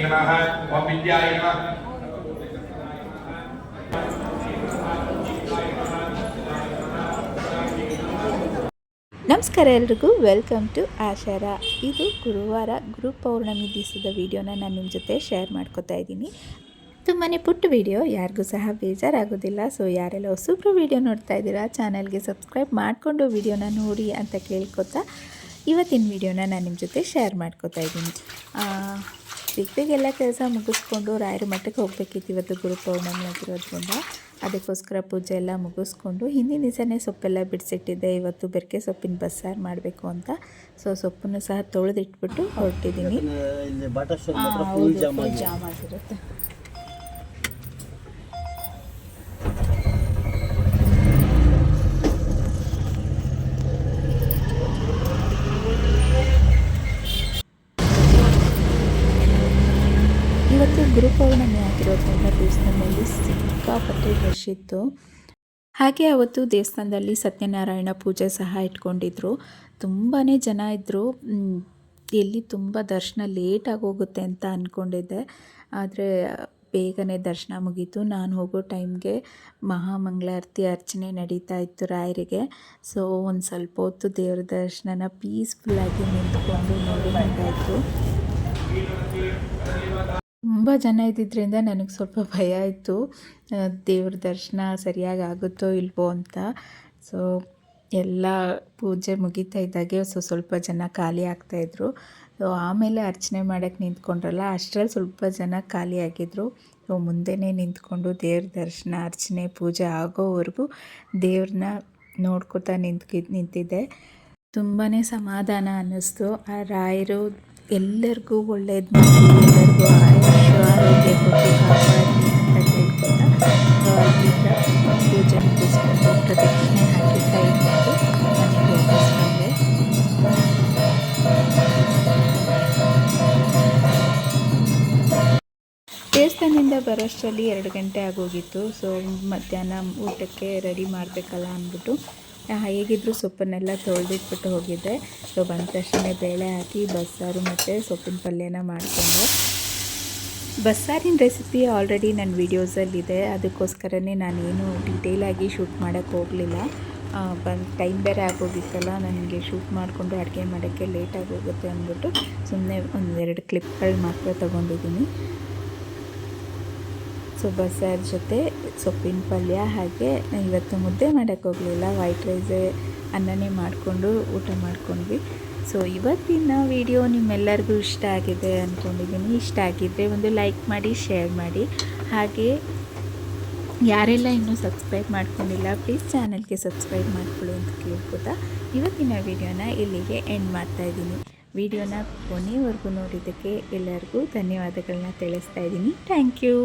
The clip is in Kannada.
नमः ओम विद्याय नमः ನಮಸ್ಕಾರ ಎಲ್ರಿಗೂ ವೆಲ್ಕಮ್ ಟು ಆಶಾರ ಇದು ಗುರುವಾರ ಗುರು ಪೌರ್ಣಮಿ ದಿವಸದ ವಿಡಿಯೋನ ನಾನು ನಿಮ್ಮ ಜೊತೆ ಶೇರ್ ಮಾಡ್ಕೋತಾ ಇದ್ದೀನಿ ತುಂಬಾ ಪುಟ್ಟ ವಿಡಿಯೋ ಯಾರಿಗೂ ಸಹ ಬೇಜಾರಾಗೋದಿಲ್ಲ ಸೊ ಯಾರೆಲ್ಲ ಹೊಸಬ್ರು ವಿಡಿಯೋ ನೋಡ್ತಾ ಇದ್ದೀರಾ ಚಾನಲ್ಗೆ ಸಬ್ಸ್ಕ್ರೈಬ್ ಮಾಡಿಕೊಂಡು ವಿಡಿಯೋನ ನೋಡಿ ಅಂತ ಕೇಳ್ಕೊತಾ ಇವತ್ತಿನ ವಿಡಿಯೋನ ನಾನು ನಿಮ್ಮ ಜೊತೆ ಶೇರ್ ಮಾಡ್ಕೋತಾ ಇದ್ದೀನಿ ಬೇಗ ಕೆಲಸ ಮುಗಿಸ್ಕೊಂಡು ರಾಯರ ಮಠಕ್ಕೆ ಹೋಗ್ಬೇಕಿತ್ತು ಇವತ್ತು ಗುರು ಪೌರ್ಣಮಿ ಆಗಿರೋದ್ರಿಂದ. ಅದಕ್ಕೋಸ್ಕರ ಪೂಜೆ ಎಲ್ಲ ಮುಗಿಸ್ಕೊಂಡು ಹಿಂದಿನ ದಿವಸನೇ ಸೊಪ್ಪೆಲ್ಲ ಬಿಡಿಸಿಟ್ಟಿದ್ದೆ. ಇವತ್ತು ಬೆರಕೆ ಸೊಪ್ಪಿನ ಬಸ್ಸಾರು ಮಾಡಬೇಕು ಅಂತ. ಸೊ ಸೊಪ್ಪನ್ನು ಸಹ ತೊಳೆದಿಟ್ಬಿಟ್ಟು ಹೊರಟಿದ್ದೀನಿ. ಜಾಮ್ ಆಗಿರುತ್ತೆ. ಇವತ್ತು ಗುರುಪೌರ್ಣಮಿ ಆಗಿರೋದ್ರಿಂದ ದೇವಸ್ಥಾನದಲ್ಲಿ ಸಿಕ್ಕಾಪಟ್ಟೆ ರಶ್ ಇತ್ತು. ಹಾಗೆ ಅವತ್ತು ದೇವಸ್ಥಾನದಲ್ಲಿ ಸತ್ಯನಾರಾಯಣ ಪೂಜೆ ಸಹ ಇಟ್ಕೊಂಡಿದ್ರು. ತುಂಬಾ ಜನ ಇದ್ದರು ಎಲ್ಲಿ ತುಂಬ ದರ್ಶನ ಲೇಟಾಗಿ ಹೋಗುತ್ತೆ ಅಂತ ಅಂದ್ಕೊಂಡಿದ್ದೆ ಆದರೆ ಬೇಗನೆ ದರ್ಶನ ಮುಗೀತು. ನಾನು ಹೋಗೋ ಟೈಮ್ಗೆ ಮಹಾಮಂಗಳಾರತಿ ಅರ್ಚನೆ ನಡೀತಾ ಇತ್ತು ರಾಯರಿಗೆ. ಸೊ ಒಂದು ಸ್ವಲ್ಪ ಹೊತ್ತು ದೇವ್ರ ದರ್ಶನನ ಪೀಸ್ಫುಲ್ಲಾಗಿ ನಿಂತ್ಕೊಂಡು ನೋಡಿ ಬಂದಾಯಿತು ತುಂಬ ಜನ ಇದ್ದಿದ್ದರಿಂದ ನನಗೆ ಸ್ವಲ್ಪ ಭಯ ಇತ್ತು ದೇವ್ರ ದರ್ಶನ ಸರಿಯಾಗಿ ಆಗುತ್ತೋ ಇಲ್ವೋ ಅಂತ. ಸೊ ಎಲ್ಲ ಪೂಜೆ ಮುಗಿತಾ ಇದ್ದಾಗೆ ಸೊ ಸ್ವಲ್ಪ ಜನ ಖಾಲಿ ಆಗ್ತಾಯಿದ್ರು ಸೊ ಆಮೇಲೆ ಅರ್ಚನೆ ಮಾಡೋಕ್ಕೆ ನಿಂತ್ಕೊಂಡ್ರಲ್ಲ, ಅಷ್ಟರಲ್ಲಿ ಸ್ವಲ್ಪ ಜನ ಖಾಲಿ ಆಗಿದ್ರು. ಸೊ ಮುಂದೆನೇ ನಿಂತ್ಕೊಂಡು ದೇವ್ರ ದರ್ಶನ, ಅರ್ಚನೆ, ಪೂಜೆ ಆಗೋವರೆಗೂ ದೇವ್ರನ್ನ ನೋಡ್ಕೊತಾ ನಿಂತ್ಕಿ, ನಿಂತಿದ್ದೆ. ತುಂಬಾ ಸಮಾಧಾನ ಅನ್ನಿಸ್ತು. ಆ ರಾಯರು ಎಲ್ಲರಿಗೂ ಎಲ್ಲರಿಗೂ ಆರೋಗ್ಯ ಕೊಟ್ಟು ಕಾಪಾಡಿ ಅಂತ ಪೂಜೆ ಮುಗಿಸ್ಕೊಂಡು ಪ್ರದಕ್ಷಿಣೆ ಹಾಕಿ ಕೈ ಮುಗಿದು ಮನೆಗೆ ವಾಪಸ್ ಬಂದೆ ದೇವಸ್ಥಾನದಿಂದ ಬರೋಷ್ಟರಲ್ಲಿ ಎರಡು ಗಂಟೆ ಆಗೋಗಿತ್ತು ಸೊ ಮಧ್ಯಾಹ್ನ ಊಟಕ್ಕೆ ರೆಡಿ ಮಾಡಬೇಕಲ್ಲ ಅಂದ್ಬಿಟ್ಟು ಹೇಗಿದ್ದರೂ ಸೊಪ್ಪನ್ನೆಲ್ಲ ತೊಳೆದಿಟ್ಬಿಟ್ಟು ಹೋಗಿದ್ದೆ. ಸೊ ಬಂದ ತಕ್ಷಣ ಬೇಳೆ ಹಾಕಿ, ಬಸ್ಸಾರು ಮತ್ತು ಸೊಪ್ಪಿನ ಪಲ್ಯನ ಮಾಡಿಕೊಂಡೆ. ಬಸ್ಸಾರಿನ ರೆಸಿಪಿ ಆಲ್ರೆಡಿ ನನ್ನ ವೀಡಿಯೋಸಲ್ಲಿದೆ ಅದಕ್ಕೋಸ್ಕರನೇ ನಾನೇನು ಡೀಟೇಲಾಗಿ ಶೂಟ್ ಮಾಡೋಕ್ಕೆ ಹೋಗಲಿಲ್ಲ. ಬಂದು ಟೈಮ್ ಬೇರೆ ಆಗೋಗಿತ್ತಲ್ಲ, ನನಗೆ ಶೂಟ್ ಮಾಡಿಕೊಂಡು ಅಡುಗೆ ಮಾಡೋಕ್ಕೆ ಲೇಟ್ ಆಗೋಗುತ್ತೆ ಅಂದ್ಬಿಟ್ಟು ಸುಮ್ಮನೆ ಒಂದೆರಡು ಕ್ಲಿಪ್ಗಳು ಮಾತ್ರ ತೊಗೊಂಡಿದ್ದೀನಿ. ಸೊ ಬಸ್ಸಾರು ಜೊತೆ ಸೊಪ್ಪಿನ ಪಲ್ಯ ಹಾಗೆ ಇವತ್ತು ಮುದ್ದೆ ಮಾಡೋಕ್ಕೆ ಹೋಗಲಿಲ್ಲ. ವೈಟ್ ರೈಸೇ ಅನ್ನನೇ ಮಾಡಿಕೊಂಡು ಊಟ ಮಾಡ್ಕೊಂಡ್ವಿ. ಸೊ ಇವತ್ತಿನ ವಿಡಿಯೋ ನಿಮ್ಮೆಲ್ಲರಿಗೂ ಇಷ್ಟ ಆಗಿದೆ ಅಂದ್ಕೊಂಡಿದ್ದೀನಿ ಇಷ್ಟ ಆಗಿದ್ದರೆ ಒಂದು ಲೈಕ್ ಮಾಡಿ ಶೇರ್ ಮಾಡಿ. ಹಾಗೆ ಯಾರೆಲ್ಲ ಇನ್ನೂ ಸಬ್ಸ್ಕ್ರೈಬ್ ಮಾಡ್ಕೊಂಡಿಲ್ಲ ಪ್ಲೀಸ್ ಚಾನಲ್ಗೆ ಸಬ್ಸ್ಕ್ರೈಬ್ ಮಾಡ್ಕೊಳ್ಳಿ ಅಂತ ಕೇಳ್ಕೊತಾ ಇವತ್ತಿನ ವಿಡಿಯೋನ ಇಲ್ಲಿಗೆ ಎಂಡ್ ಮಾಡ್ತಾ ಇದ್ದೀನಿ. ವಿಡಿಯೋನ ಕೊನೆವರೆಗೂ ನೋಡಿದ್ದಕ್ಕೆ ಎಲ್ಲರಿಗೂ ಧನ್ಯವಾದಗಳನ್ನ ತಿಳಿಸ್ತಾ ಇದ್ದೀನಿ. Thank you